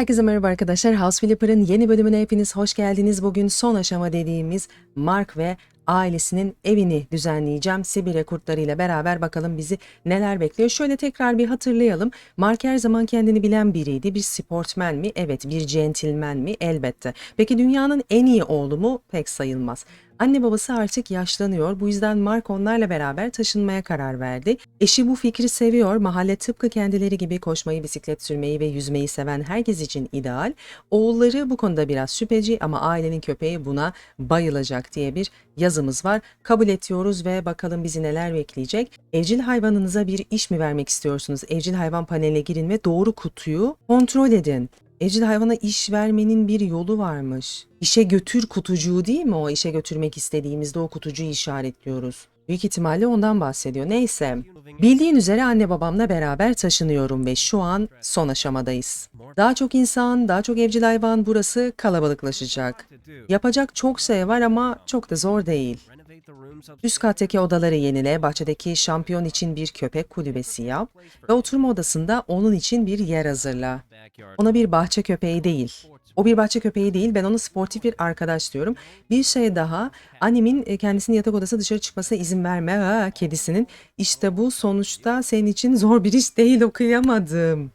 Herkese merhaba arkadaşlar. House Flipper'ın yeni bölümüne hepiniz hoş geldiniz. Bugün son aşama dediğimiz Mark ve ailesinin evini düzenleyeceğim. Sibirya kurtlarıyla beraber bakalım bizi neler bekliyor. Şöyle tekrar bir hatırlayalım. Mark her zaman kendini bilen biriydi. Bir sportmen mi? Evet. Bir centilmen mi? Elbette. Peki dünyanın en iyi oğlu mu? Pek sayılmaz. Anne babası artık yaşlanıyor. Bu yüzden Mark onlarla beraber taşınmaya karar verdi. Eşi bu fikri seviyor. Mahalle tıpkı kendileri gibi koşmayı, bisiklet sürmeyi ve yüzmeyi seven herkes için ideal. Oğulları bu konuda biraz şüpheci ama ailenin köpeği buna bayılacak diye bir yazımız var. Kabul ediyoruz ve bakalım bizi neler bekleyecek. Evcil hayvanınıza bir iş mi vermek istiyorsunuz? Evcil hayvan paneline girin ve doğru kutuyu kontrol edin. Evcil hayvana iş vermenin bir yolu varmış. İşe götür kutucuğu değil mi o işe götürmek istediğimizde o kutucuğu işaretliyoruz. Büyük ihtimalle ondan bahsediyor. Neyse. Bildiğin üzere anne babamla beraber taşınıyorum ve şu an son aşamadayız. Daha çok insan, daha çok evcil hayvan burası kalabalıklaşacak. Yapacak çok şey var ama çok da zor değil. Üst kattaki odaları yenile, bahçedeki şampiyon için bir köpek kulübesi yap ve oturma odasında onun için bir yer hazırla. Ona bir bahçe köpeği değil. O bir bahçe köpeği değil, ben ona sportif bir arkadaş diyorum. Bir şey daha, annemin e, kendisinin yatak odası dışarı çıkmasına izin verme ha, kedisinin. İşte bu sonuçta senin için zor bir iş değil okuyamadım.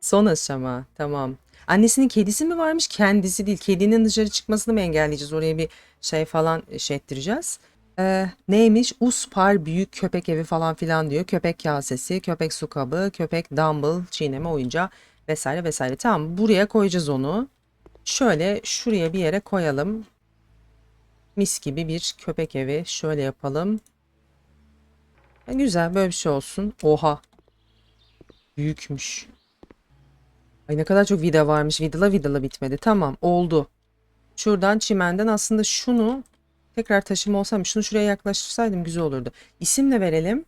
Son aşama, tamam. Annesinin kedisi mi varmış, kendisi değil. Kedinin dışarı çıkmasını mı engelleyeceğiz? Oraya bir şey falan şey ettireceğiz. Ee, neymiş? Uspar büyük köpek evi falan filan diyor. Köpek kasesi, köpek su kabı, köpek dumbbell, çiğneme oyuncağı vesaire vesaire. Tamam buraya koyacağız onu. Şöyle şuraya bir yere koyalım. Mis gibi bir köpek evi. Şöyle yapalım. Ha, güzel böyle bir şey olsun. Oha. Büyükmüş. Ay ne kadar çok vida varmış. Vidala vidala bitmedi. Tamam oldu. Şuradan çimenden aslında şunu tekrar taşıma olsam şunu şuraya yaklaştırsaydım güzel olurdu. İsim de verelim.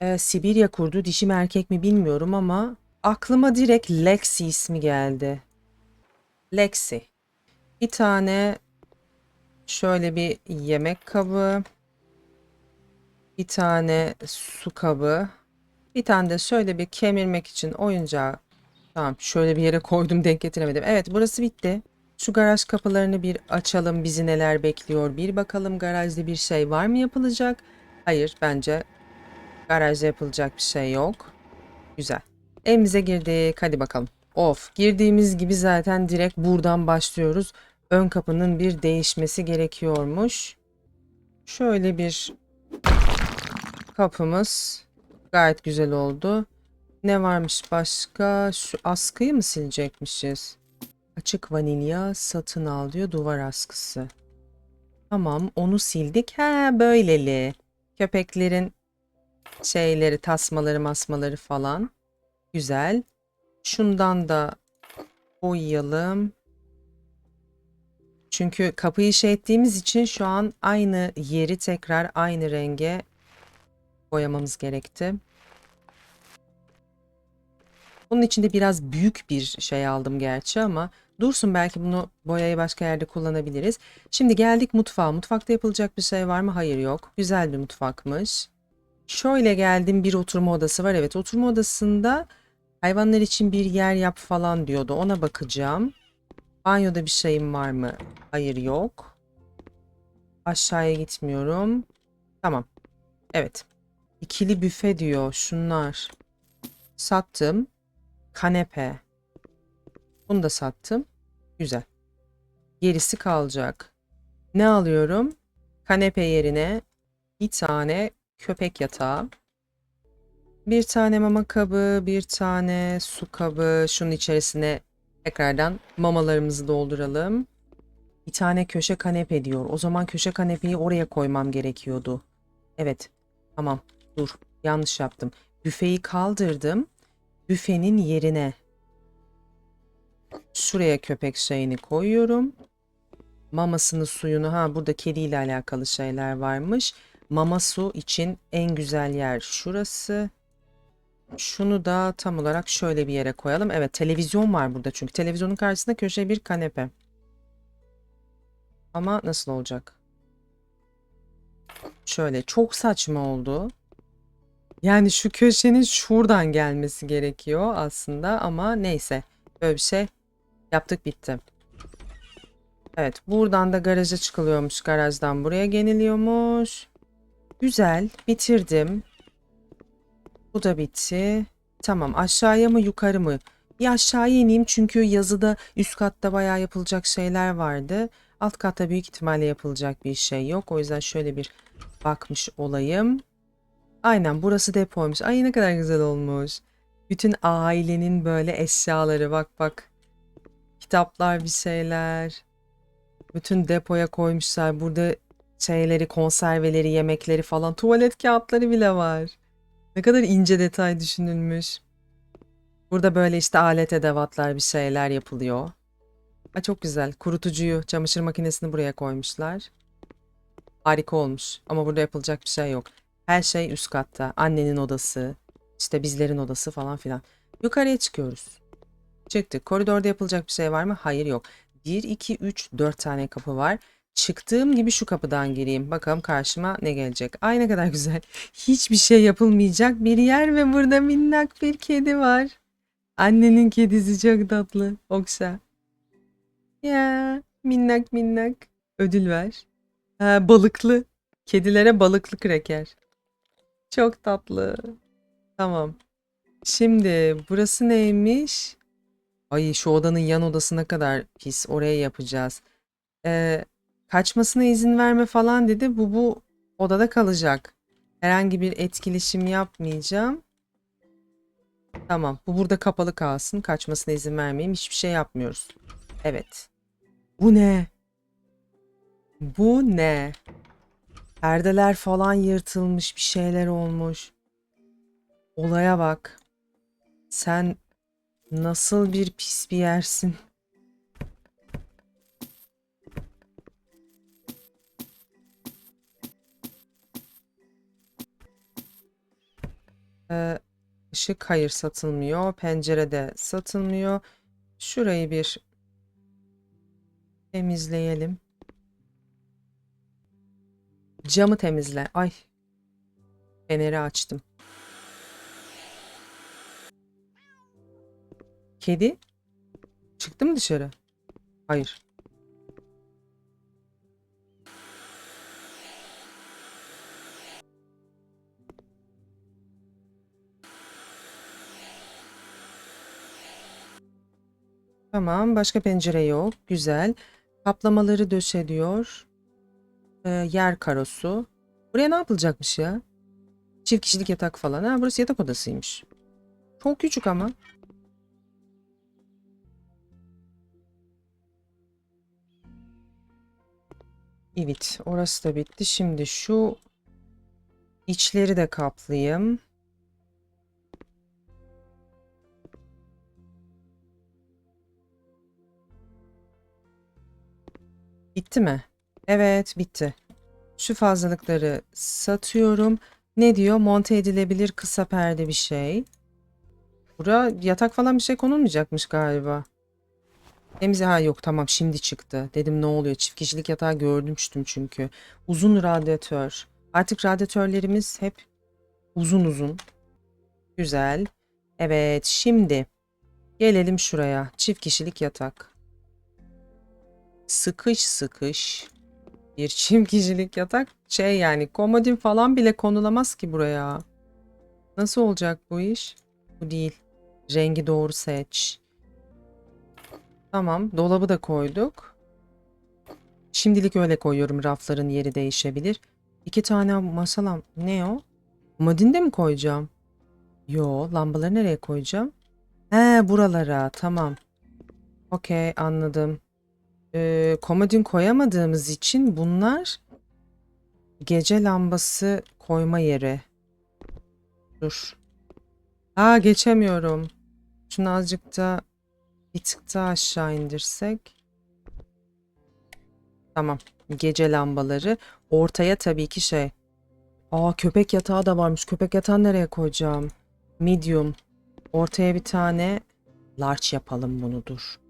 Ee, Sibirya kurdu. Dişi mi erkek mi bilmiyorum ama aklıma direkt Lexi ismi geldi. Lexi. Bir tane şöyle bir yemek kabı. Bir tane su kabı. Bir tane de şöyle bir kemirmek için oyuncağı. Tamam şöyle bir yere koydum denk getiremedim. Evet burası bitti. Şu garaj kapılarını bir açalım. Bizi neler bekliyor bir bakalım. Garajda bir şey var mı yapılacak? Hayır bence garajda yapılacak bir şey yok. Güzel. Evimize girdik. Hadi bakalım. Of girdiğimiz gibi zaten direkt buradan başlıyoruz. Ön kapının bir değişmesi gerekiyormuş. Şöyle bir kapımız gayet güzel oldu. Ne varmış başka? Şu askıyı mı silecekmişiz? Açık vanilya satın al diyor duvar askısı. Tamam onu sildik. Ha böyleli. Köpeklerin şeyleri, tasmaları, masmaları falan. Güzel. Şundan da boyayalım. Çünkü kapıyı şey ettiğimiz için şu an aynı yeri tekrar aynı renge boyamamız gerekti. Bunun için de biraz büyük bir şey aldım gerçi ama dursun belki bunu boyayı başka yerde kullanabiliriz. Şimdi geldik mutfağa. Mutfakta yapılacak bir şey var mı? Hayır yok. Güzel bir mutfakmış. Şöyle geldim bir oturma odası var. Evet oturma odasında hayvanlar için bir yer yap falan diyordu. Ona bakacağım. Banyoda bir şeyim var mı? Hayır yok. Aşağıya gitmiyorum. Tamam. Evet. İkili büfe diyor. Şunlar. Sattım. Kanepe. Bunu da sattım. Güzel. Gerisi kalacak. Ne alıyorum? Kanepe yerine bir tane köpek yatağı. Bir tane mama kabı, bir tane su kabı. Şunun içerisine tekrardan mamalarımızı dolduralım. Bir tane köşe kanepe diyor. O zaman köşe kanepeyi oraya koymam gerekiyordu. Evet. Tamam. Dur. Yanlış yaptım. Büfeyi kaldırdım. Büfenin yerine şuraya köpek şeyini koyuyorum. Mamasını suyunu ha burada kediyle alakalı şeyler varmış. Mama su için en güzel yer şurası. Şunu da tam olarak şöyle bir yere koyalım. Evet televizyon var burada çünkü televizyonun karşısında köşe bir kanepe. Ama nasıl olacak? Şöyle çok saçma oldu. Yani şu köşenin şuradan gelmesi gerekiyor aslında ama neyse böyle bir şey Yaptık bitti. Evet buradan da garaja çıkılıyormuş. Garajdan buraya geliniyormuş. Güzel bitirdim. Bu da bitti. Tamam aşağıya mı yukarı mı? Bir aşağıya ineyim çünkü yazıda üst katta bayağı yapılacak şeyler vardı. Alt katta büyük ihtimalle yapılacak bir şey yok. O yüzden şöyle bir bakmış olayım. Aynen burası depoymuş. Ay ne kadar güzel olmuş. Bütün ailenin böyle eşyaları bak bak. Kitaplar bir şeyler. Bütün depoya koymuşlar. Burada şeyleri, konserveleri, yemekleri falan. Tuvalet kağıtları bile var. Ne kadar ince detay düşünülmüş. Burada böyle işte alet edevatlar bir şeyler yapılıyor. Ha, çok güzel. Kurutucuyu, çamaşır makinesini buraya koymuşlar. Harika olmuş. Ama burada yapılacak bir şey yok. Her şey üst katta. Annenin odası, işte bizlerin odası falan filan. Yukarıya çıkıyoruz. Çıktık. Koridorda yapılacak bir şey var mı? Hayır yok. 1, 2, 3, 4 tane kapı var. Çıktığım gibi şu kapıdan gireyim. Bakalım karşıma ne gelecek. Ay ne kadar güzel. Hiçbir şey yapılmayacak bir yer ve burada minnak bir kedi var. Annenin kedisi çok tatlı. Okşa. Ya minnak minnak. Ödül ver. Ha, balıklı. Kedilere balıklı kreker. Çok tatlı. Tamam. Şimdi burası neymiş? Ay şu odanın yan odası ne kadar pis. Oraya yapacağız. Ee, kaçmasına izin verme falan dedi. Bu bu odada kalacak. Herhangi bir etkileşim yapmayacağım. Tamam. Bu burada kapalı kalsın. Kaçmasına izin vermeyeyim. Hiçbir şey yapmıyoruz. Evet. Bu ne? Bu ne? Perdeler falan yırtılmış, bir şeyler olmuş. Olaya bak. Sen nasıl bir pis bir yersin? Ee, ışık hayır satılmıyor. Pencere de satılmıyor. Şurayı bir temizleyelim. Camı temizle. Ay. Feneri açtım. Kedi? Çıktı mı dışarı? Hayır. Tamam, başka pencere yok. Güzel. Kaplamaları döşediyor. Ee, yer karosu. Buraya ne yapılacakmış ya? Çift kişilik yatak falan. Ha, burası yatak odasıymış. Çok küçük ama. Evet, orası da bitti. Şimdi şu içleri de kaplayayım. Bitti mi? Evet, bitti. Şu fazlalıkları satıyorum. Ne diyor? Monte edilebilir kısa perde bir şey. Bura yatak falan bir şey konulmayacakmış galiba. Temize ha yok tamam şimdi çıktı. Dedim ne oluyor? Çift kişilik yatağı görmüştüm çünkü. Uzun radyatör. Artık radyatörlerimiz hep uzun uzun. Güzel. Evet şimdi gelelim şuraya. Çift kişilik yatak. Sıkış sıkış. Bir çift kişilik yatak şey yani komodin falan bile konulamaz ki buraya. Nasıl olacak bu iş? Bu değil. Rengi doğru seç. Tamam, dolabı da koyduk. Şimdilik öyle koyuyorum. Rafların yeri değişebilir. İki tane masalam. Ne o? Komodinde mi koyacağım? Yo, lambaları nereye koyacağım? He, buralara. Tamam. Okey, anladım. Ee, komodin koyamadığımız için bunlar gece lambası koyma yeri. Dur. Aa, geçemiyorum. Şunu azıcık da bir tık daha aşağı indirsek. Tamam. Gece lambaları. Ortaya tabii ki şey. Aa köpek yatağı da varmış. Köpek yatağı nereye koyacağım? Medium. Ortaya bir tane large yapalım bunu dur.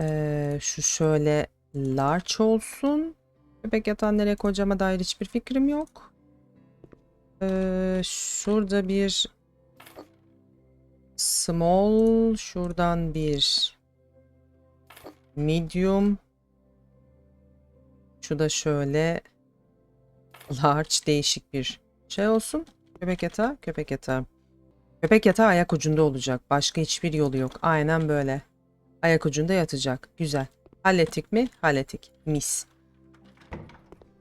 Ee, şu şöyle large olsun. Köpek yatağı nereye koyacağıma dair hiçbir fikrim yok. Ee, şurada bir small şuradan bir medium. Şu da şöyle large değişik bir şey olsun. Köpek yatağı, köpek yatağı. Köpek yatağı ayak ucunda olacak. Başka hiçbir yolu yok. Aynen böyle. Ayak ucunda yatacak. Güzel. Hallettik mi? Hallettik. Mis.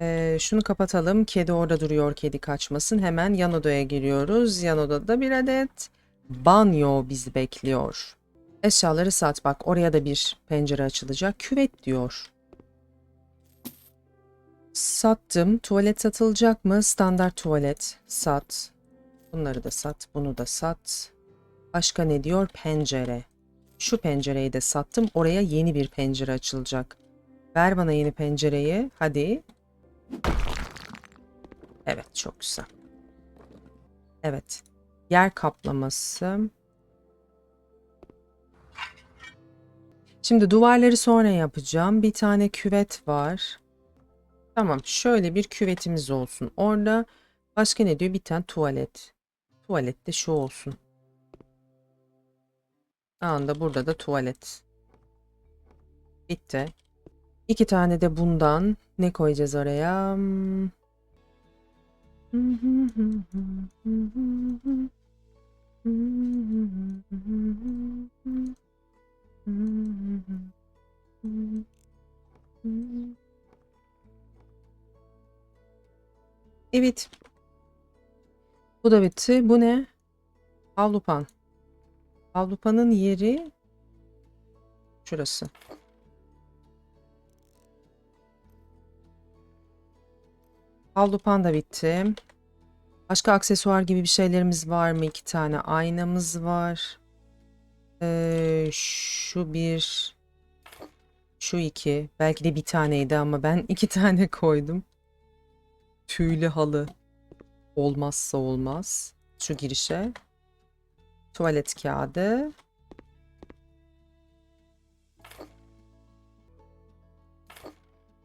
Ee, şunu kapatalım. Kedi orada duruyor. Kedi kaçmasın. Hemen yan odaya giriyoruz. Yan odada bir adet banyo bizi bekliyor. Eşyaları sat. Bak oraya da bir pencere açılacak. Küvet diyor. Sattım. Tuvalet satılacak mı? Standart tuvalet. Sat. Bunları da sat. Bunu da sat. Başka ne diyor? Pencere. Şu pencereyi de sattım. Oraya yeni bir pencere açılacak. Ver bana yeni pencereyi. Hadi. Evet çok güzel. Evet. Yer kaplaması. Şimdi duvarları sonra yapacağım. Bir tane küvet var. Tamam şöyle bir küvetimiz olsun. Orada başka ne diyor? Bir tane tuvalet. Tuvalette şu olsun. Anda burada da tuvalet. Bitti. İki tane de bundan. Ne koyacağız oraya? Evet. Bu da bitti. Bu ne? Avlupan. Avlupanın yeri şurası. Avlupan da bitti. Başka aksesuar gibi bir şeylerimiz var mı? İki tane aynamız var. Ee, şu bir. Şu iki. Belki de bir taneydi ama ben iki tane koydum. Tüylü halı. Olmazsa olmaz. Şu girişe. Tuvalet kağıdı.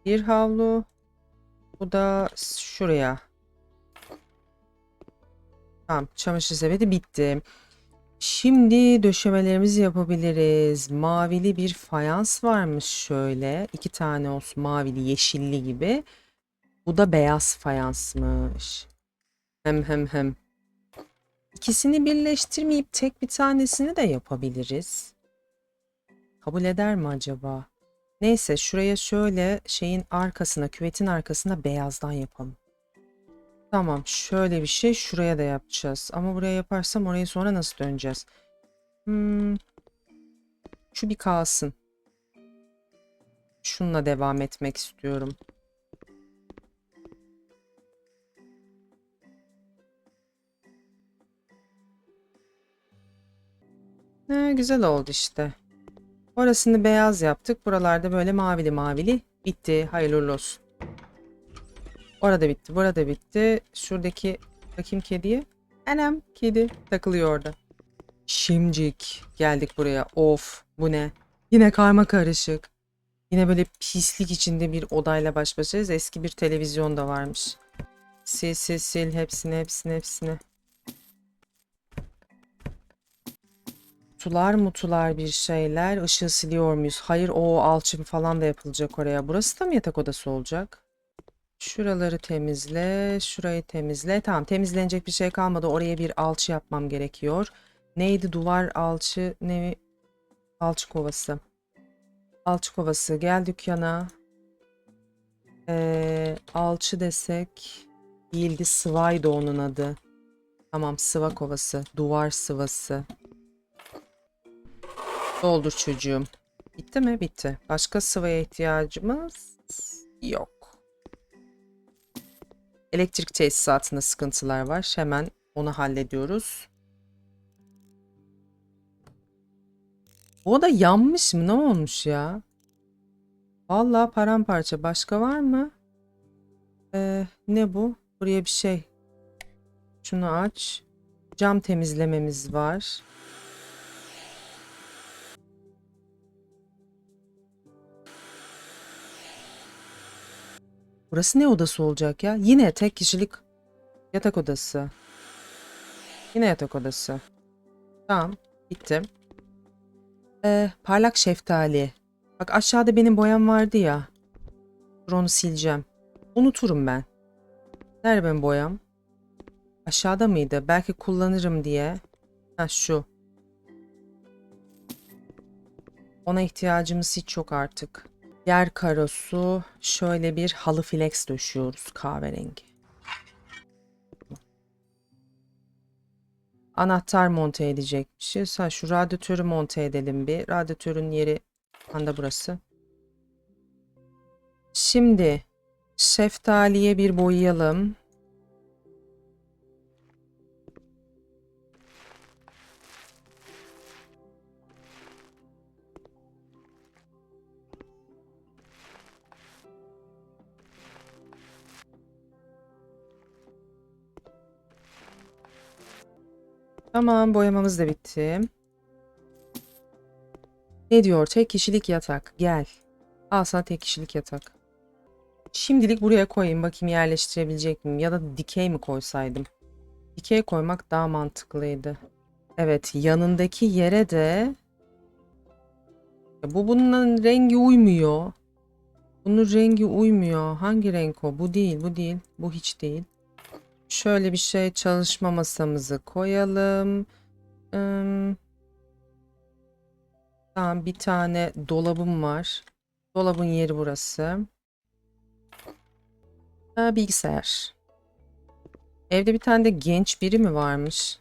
Bir havlu. Bu da şuraya. Tamam, çamaşır sepeti bitti. Şimdi döşemelerimizi yapabiliriz. Mavili bir fayans varmış şöyle. İki tane olsun mavili, yeşilli gibi. Bu da beyaz fayansmış. Hem hem hem. İkisini birleştirmeyip tek bir tanesini de yapabiliriz. Kabul eder mi acaba? Neyse şuraya şöyle şeyin arkasına, küvetin arkasına beyazdan yapalım. Tamam şöyle bir şey şuraya da yapacağız. Ama buraya yaparsam orayı sonra nasıl döneceğiz? Hmm. Şu bir kalsın. Şununla devam etmek istiyorum. He, güzel oldu işte. Orasını beyaz yaptık. Buralarda böyle mavili mavili. Bitti. Hayırlı olsun. Orada bitti. Burada bitti. Şuradaki bakayım kediye. Anam kedi takılıyor orada. Şimcik geldik buraya. Of bu ne? Yine karma karışık. Yine böyle pislik içinde bir odayla baş başayız. Eski bir televizyon da varmış. Sil sil sil hepsini hepsini hepsini. Mutular mutular bir şeyler. Işığı siliyor muyuz? Hayır o alçı falan da yapılacak oraya. Burası da mı yatak odası olacak? Şuraları temizle. Şurayı temizle. Tamam temizlenecek bir şey kalmadı. Oraya bir alçı yapmam gerekiyor. Neydi duvar alçı? Ne? Alçı kovası. Alçı kovası. Gel dükkana. Ee, alçı desek değildi. Sıvaydı onun adı. Tamam sıva kovası. Duvar sıvası. Doldur çocuğum. Bitti mi? Bitti. Başka sıvaya ihtiyacımız yok. Elektrik tesisatında sıkıntılar var. Hemen onu hallediyoruz. O da yanmış mı? Ne olmuş ya? Vallahi paramparça. Başka var mı? Ee, ne bu? Buraya bir şey. Şunu aç. Cam temizlememiz var. Burası ne odası olacak ya? Yine tek kişilik yatak odası. Yine yatak odası. Tamam. Bitti. Ee, parlak şeftali. Bak aşağıda benim boyam vardı ya. Dur onu sileceğim. Unuturum ben. Nerede benim boyam? Aşağıda mıydı? Belki kullanırım diye. Ha şu. Ona ihtiyacımız hiç yok artık. Yer karosu şöyle bir halı flex döşüyoruz kahverengi. Anahtar monte edecekmişiz. Ha şu radyatörü monte edelim bir. Radyatörün yeri anda burası. Şimdi şeftaliye bir boyayalım. Tamam boyamamız da bitti. Ne diyor? Tek kişilik yatak. Gel. Al sana tek kişilik yatak. Şimdilik buraya koyayım. Bakayım yerleştirebilecek miyim? Ya da dikey mi koysaydım? Dikey koymak daha mantıklıydı. Evet yanındaki yere de bu bunun rengi uymuyor. Bunun rengi uymuyor. Hangi renk o? Bu değil, bu değil. Bu hiç değil. Şöyle bir şey çalışma masamızı koyalım. Hmm. Tamam bir tane dolabım var. Dolabın yeri burası. Ha, bilgisayar. Evde bir tane de genç biri mi varmış?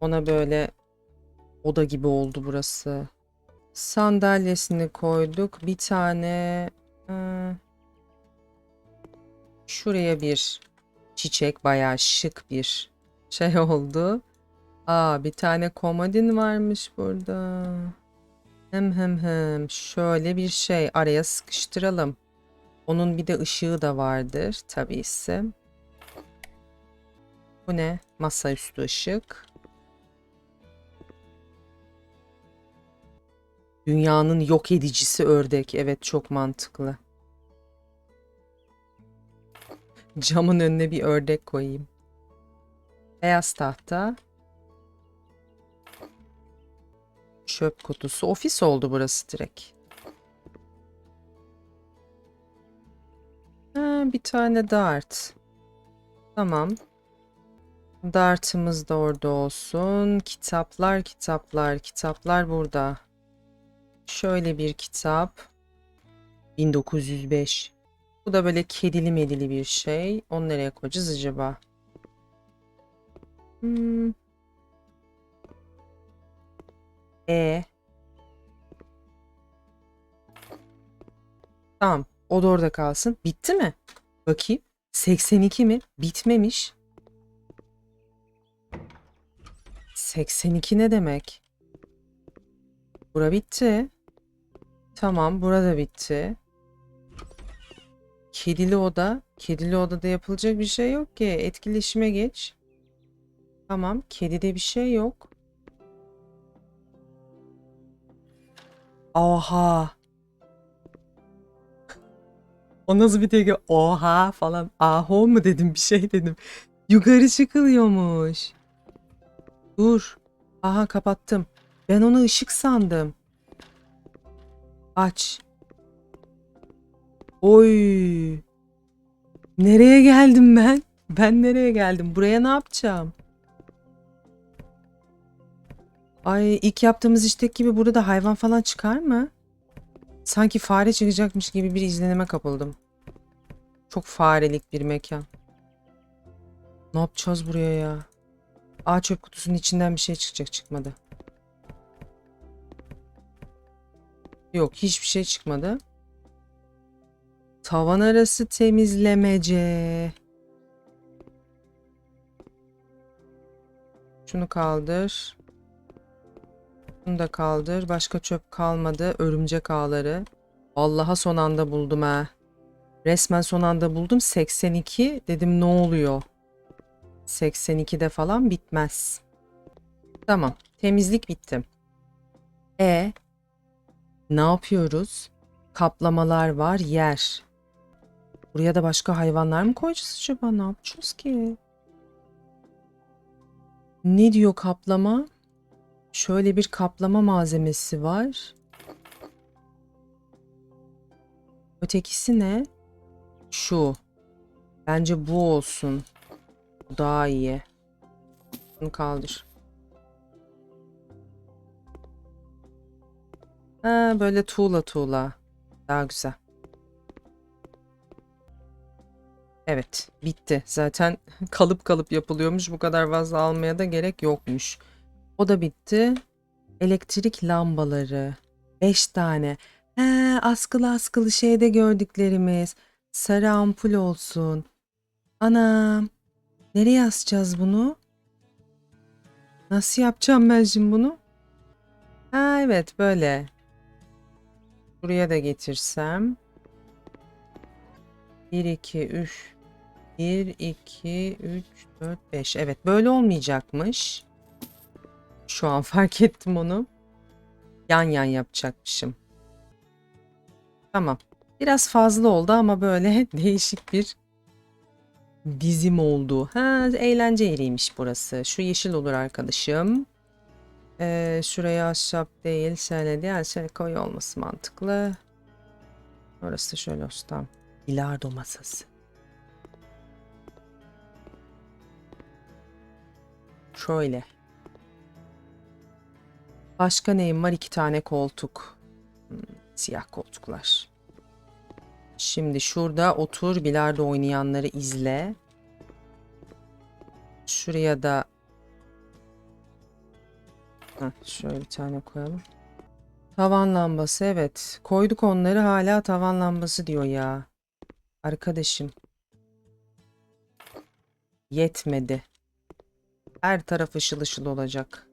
Ona böyle oda gibi oldu burası. Sandalyesini koyduk. Bir tane hmm, şuraya bir çiçek bayağı şık bir şey oldu. Aa bir tane komodin varmış burada. Hem hem hem şöyle bir şey araya sıkıştıralım. Onun bir de ışığı da vardır tabii ise. Bu ne? Masaüstü ışık. Dünyanın yok edicisi ördek. Evet çok mantıklı. Camın önüne bir ördek koyayım. Beyaz tahta. Çöp kutusu. Ofis oldu burası direkt. Ha, bir tane dart. Tamam. Dartımız da orada olsun. Kitaplar, kitaplar, kitaplar burada. Şöyle bir kitap. 1905. Bu da böyle kedili medili bir şey. Onu nereye koyacağız acaba? Hmm. E. Tamam. O da orada kalsın. Bitti mi? Bakayım. 82 mi? Bitmemiş. 82 ne demek? Bura bitti. Tamam, burada bitti. Kedili oda. Kedili odada yapılacak bir şey yok ki. Etkileşime geç. Tamam, kedide bir şey yok. Oha. O nasıl bir tepki? Oha falan. Aho mu dedim bir şey dedim. Yukarı çıkılıyormuş. Dur. Aha kapattım. Ben onu ışık sandım. Aç. Oy. Nereye geldim ben? Ben nereye geldim? Buraya ne yapacağım? Ay ilk yaptığımız işteki gibi burada da hayvan falan çıkar mı? Sanki fare çıkacakmış gibi bir izlenime kapıldım. Çok farelik bir mekan. Ne yapacağız buraya ya? Aa çöp kutusunun içinden bir şey çıkacak çıkmadı. Yok hiçbir şey çıkmadı. Tavan arası temizlemece. Şunu kaldır. Bunu da kaldır. Başka çöp kalmadı. Örümcek ağları. Allah'a son anda buldum ha. Resmen son anda buldum. 82 dedim ne oluyor? 82'de falan bitmez. Tamam. Temizlik bitti. E ne yapıyoruz? Kaplamalar var. Yer. Buraya da başka hayvanlar mı koyacağız acaba? Ne yapacağız ki? Ne diyor kaplama? Şöyle bir kaplama malzemesi var. Ötekisi ne? Şu. Bence bu olsun. Daha iyi. Bunu kaldır. Ha, böyle tuğla tuğla. Daha güzel. Evet, bitti. Zaten kalıp kalıp yapılıyormuş. Bu kadar fazla almaya da gerek yokmuş. O da bitti. Elektrik lambaları. 5 tane. He, askılı askılı şeyde gördüklerimiz. Sarı ampul olsun. Anam. Nereye asacağız bunu? Nasıl yapacağım ben şimdi bunu? Ha evet böyle. Buraya da getirsem. 1, 2, 3. 1, 2, 3, 4, 5. Evet böyle olmayacakmış. Şu an fark ettim onu. Yan yan yapacakmışım. Tamam. Biraz fazla oldu ama böyle değişik bir dizim oldu. Ha eğlence yeriymiş burası. Şu yeşil olur arkadaşım. Ee, şuraya ahşap değil, şöyle değil, şöyle koyu olması mantıklı. Orası şöyle. Tamam. Bilardo masası. Şöyle. Başka neyim var? İki tane koltuk. Hmm, siyah koltuklar. Şimdi şurada otur bilardo oynayanları izle. Şuraya da Heh, şöyle bir tane koyalım. Tavan lambası evet. Koyduk onları hala tavan lambası diyor ya. Arkadaşım. Yetmedi. Her taraf ışıl ışıl olacak.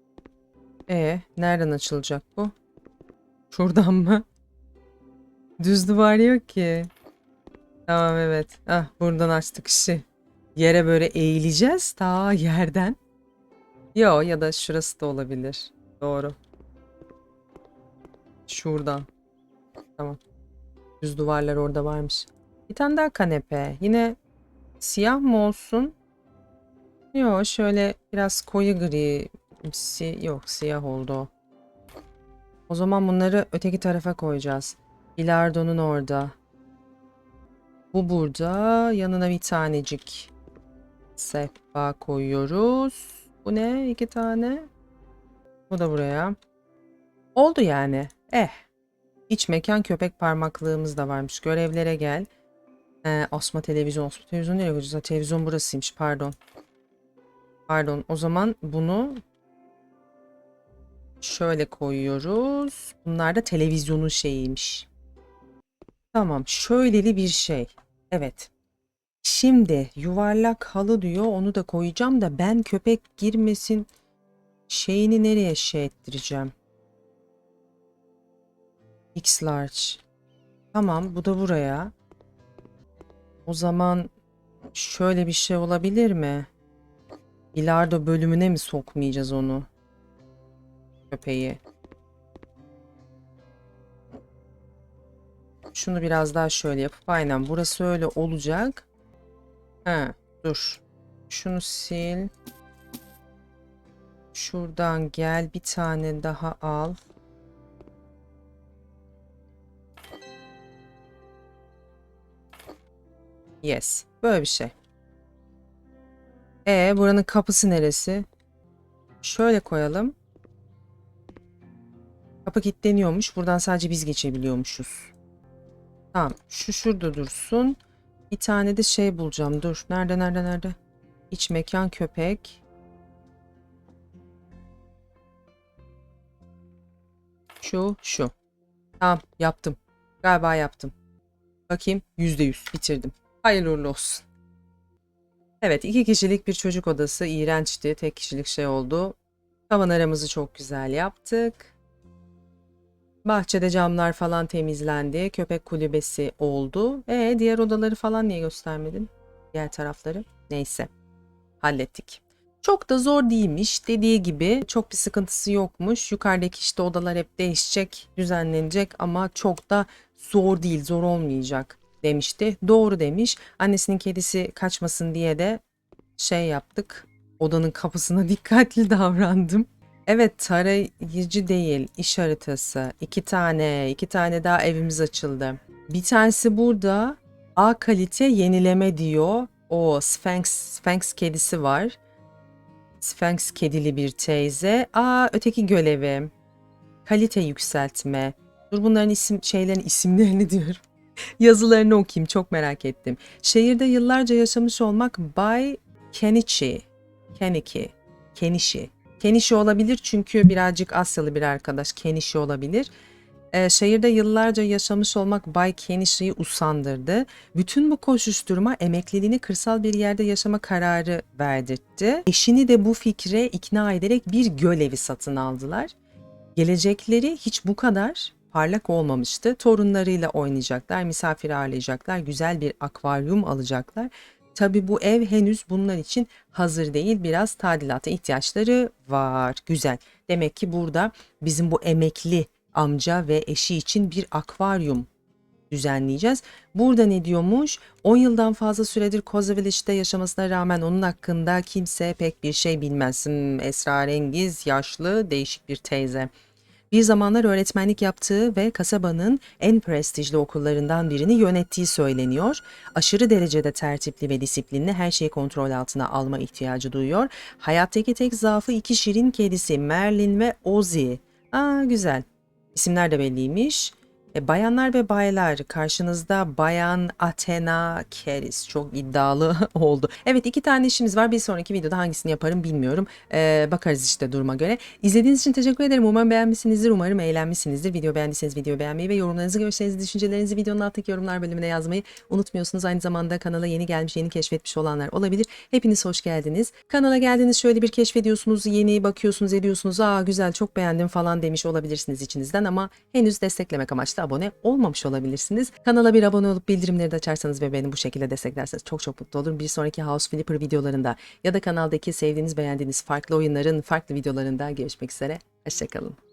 E nereden açılacak bu? Şuradan mı? Düz duvar yok ki. Tamam evet. Ah buradan açtık işi. Yere böyle eğileceğiz ta yerden. Yo ya da şurası da olabilir. Doğru. Şuradan. Tamam. Düz duvarlar orada varmış. Bir tane daha kanepe. Yine siyah mı olsun? Yo şöyle biraz koyu gri. Si yok siyah oldu o. Zaman bunları öteki tarafa koyacağız. Bilardo'nun orada. Bu burada. Yanına bir tanecik sehpa koyuyoruz. Bu ne? İki tane. Bu da buraya. Oldu yani. Eh. İç mekan köpek parmaklığımız da varmış. Görevlere gel. Ee, asma televizyon. Asma televizyon nereye koyacağız? Televizyon burasıymış. Pardon. Pardon. O zaman bunu şöyle koyuyoruz. Bunlar da televizyonun şeyiymiş. Tamam. Şöyleli bir şey. Evet. Şimdi yuvarlak halı diyor. Onu da koyacağım da ben köpek girmesin şeyini nereye şey ettireceğim? X large. Tamam bu da buraya. O zaman şöyle bir şey olabilir mi? Bilardo bölümüne mi sokmayacağız onu? Köpeği. Şunu biraz daha şöyle yapıp aynen burası öyle olacak. Ha, dur. Şunu sil. Şuradan gel bir tane daha al. Yes. Böyle bir şey. E buranın kapısı neresi? Şöyle koyalım. Kapı kilitleniyormuş. Buradan sadece biz geçebiliyormuşuz. Tamam. Şu şurada dursun. Bir tane de şey bulacağım. Dur. Nerede nerede nerede? İç mekan köpek. Şu şu. Tamam yaptım. Galiba yaptım. Bakayım %100 bitirdim. Hayırlı uğurlu olsun. Evet iki kişilik bir çocuk odası iğrençti. Tek kişilik şey oldu. Tavan aramızı çok güzel yaptık. Bahçede camlar falan temizlendi. Köpek kulübesi oldu. E diğer odaları falan niye göstermedin? Diğer tarafları. Neyse. Hallettik. Çok da zor değilmiş. Dediği gibi çok bir sıkıntısı yokmuş. Yukarıdaki işte odalar hep değişecek, düzenlenecek ama çok da zor değil, zor olmayacak demişti. Doğru demiş. Annesinin kedisi kaçmasın diye de şey yaptık. Odanın kapısına dikkatli davrandım. Evet tarayıcı değil iş haritası. İki tane iki tane daha evimiz açıldı. Bir tanesi burada A kalite yenileme diyor. O Sphinx, Sphinx kedisi var. Sphinx kedili bir teyze. Aa öteki görevi. Kalite yükseltme. Dur bunların isim şeylerin isimlerini diyorum. Yazılarını okuyayım çok merak ettim. Şehirde yıllarca yaşamış olmak Bay Kenichi. Keniki. Kenishi. Kenishi olabilir çünkü birazcık Asyalı bir arkadaş. Kenishi olabilir. Ee, şehirde yıllarca yaşamış olmak Bay Kenishi'yi usandırdı. Bütün bu koşuşturma emekliliğini kırsal bir yerde yaşama kararı verdirtti. Eşini de bu fikre ikna ederek bir göl evi satın aldılar. Gelecekleri hiç bu kadar parlak olmamıştı. Torunlarıyla oynayacaklar, misafir ağırlayacaklar, güzel bir akvaryum alacaklar. Tabii bu ev henüz bunlar için hazır değil. Biraz tadilata ihtiyaçları var. Güzel. Demek ki burada bizim bu emekli amca ve eşi için bir akvaryum düzenleyeceğiz. Burada ne diyormuş? 10 yıldan fazla süredir Koza Village'de yaşamasına rağmen onun hakkında kimse pek bir şey bilmez. Hmm, esrarengiz, yaşlı, değişik bir teyze. Bir zamanlar öğretmenlik yaptığı ve kasabanın en prestijli okullarından birini yönettiği söyleniyor. Aşırı derecede tertipli ve disiplinli her şeyi kontrol altına alma ihtiyacı duyuyor. Hayattaki tek zaafı iki şirin kedisi Merlin ve Ozzy. Aa güzel. İsimler de belliymiş. E, bayanlar ve baylar karşınızda Bayan Athena Keris çok iddialı oldu. Evet iki tane işimiz var bir sonraki videoda hangisini yaparım bilmiyorum. E, bakarız işte duruma göre. İzlediğiniz için teşekkür ederim. Umarım beğenmişsinizdir. Umarım eğlenmişsinizdir. Video beğendiyseniz videoyu beğenmeyi ve yorumlarınızı, görüşlerinizi, düşüncelerinizi videonun alttaki yorumlar bölümüne yazmayı unutmuyorsunuz. Aynı zamanda kanala yeni gelmiş, yeni keşfetmiş olanlar olabilir. Hepiniz hoş geldiniz. Kanala geldiniz şöyle bir keşfediyorsunuz, yeni bakıyorsunuz, ediyorsunuz. Aa güzel çok beğendim falan demiş olabilirsiniz içinizden ama henüz desteklemek amaçlı abone olmamış olabilirsiniz. Kanala bir abone olup bildirimleri de açarsanız ve beni bu şekilde desteklerseniz çok çok mutlu olurum. Bir sonraki House Flipper videolarında ya da kanaldaki sevdiğiniz beğendiğiniz farklı oyunların farklı videolarında görüşmek üzere. Hoşçakalın.